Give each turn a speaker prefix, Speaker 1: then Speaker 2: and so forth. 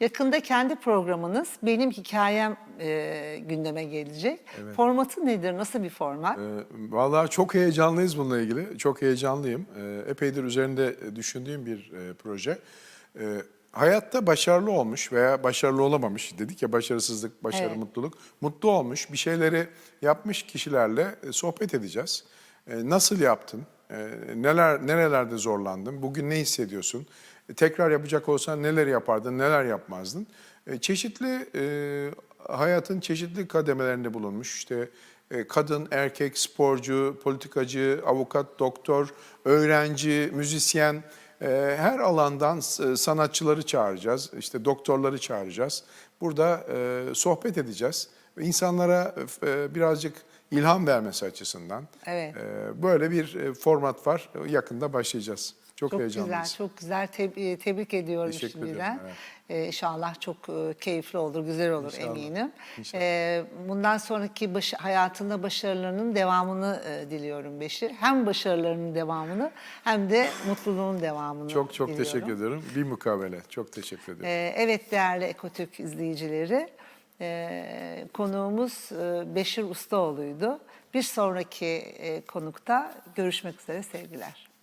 Speaker 1: Yakında kendi programınız Benim Hikayem e, gündeme gelecek. Formatı nedir? Nasıl bir format?
Speaker 2: Ee, Vallahi çok heyecanlıyız bununla ilgili. Çok heyecanlıyım. Ee, epeydir üzerinde düşündüğüm bir e, proje. Ee, hayatta başarılı olmuş veya başarılı olamamış dedik ya başarısızlık, başarı,
Speaker 1: Evet.
Speaker 2: mutluluk. Mutlu olmuş, bir şeyleri yapmış kişilerle e, sohbet edeceğiz. E, nasıl yaptın? E, neler nerelerde zorlandın? Bugün ne hissediyorsun? E, tekrar yapacak olsan neler yapardın, neler yapmazdın? E, çeşitli e, hayatın çeşitli kademelerinde bulunmuş. İşte kadın, erkek, sporcu, politikacı, avukat, doktor, öğrenci, müzisyen her alandan sanatçıları çağıracağız. İşte doktorları çağıracağız. Burada sohbet edeceğiz. Ve insanlara e, birazcık ilham vermesi açısından
Speaker 1: Evet.
Speaker 2: e, böyle bir e, format var. Yakında başlayacağız. Çok,
Speaker 1: Çok
Speaker 2: heyecanlıyız.
Speaker 1: güzel, çok güzel. Teb- tebrik ediyorum
Speaker 2: Teşekkür
Speaker 1: şimdiden.
Speaker 2: ederim, evet.
Speaker 1: Ee, inşallah çok keyifli olur, güzel olur
Speaker 2: İnşallah,
Speaker 1: eminim.
Speaker 2: inşallah.
Speaker 1: Ee, bundan sonraki baş- hayatında başarılarının devamını e, diliyorum Beşir. Hem başarılarının devamını hem de mutluluğun devamını
Speaker 2: Çok çok
Speaker 1: diliyorum.
Speaker 2: teşekkür ederim. Bir mukabele. Çok teşekkür ederim.
Speaker 1: Ee, evet değerli Ekotürk izleyicileri, e, konuğumuz e, Beşir Ustaoğlu'ydu. Bir sonraki e, konukta görüşmek üzere sevgiler.